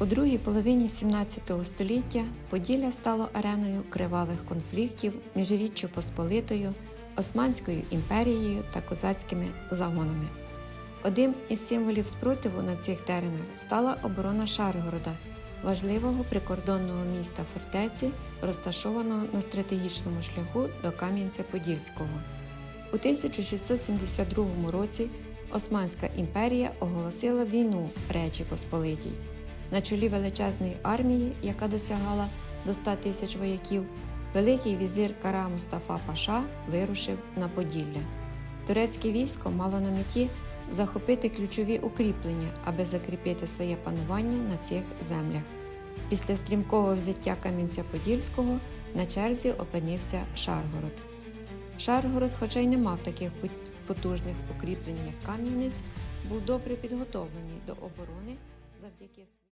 У другій половині 17 століття Поділля стало ареною кривавих конфліктів між Річчю Посполитою, Османською імперією та козацькими загонами. Одним із символів спротиву на цих теренах стала оборона Шаргорода, важливого прикордонного міста фортеці, розташованого на стратегічному шляху до Кам'янця-Подільського. У 1672 році Османська імперія оголосила війну Речі Посполитій. На чолі величезної армії, яка досягала до 100 тисяч вояків, великий візир Кара Мустафа Паша вирушив на Поділля. Турецьке військо мало на меті захопити ключові укріплення, аби закріпити своє панування на цих землях. Після стрімкого взяття Кам'янця-Подільського на черзі опинився Шаргород. Шаргород, хоча й не мав таких потужних укріплень, як Кам'янець, був добре підготовлений до оборони завдяки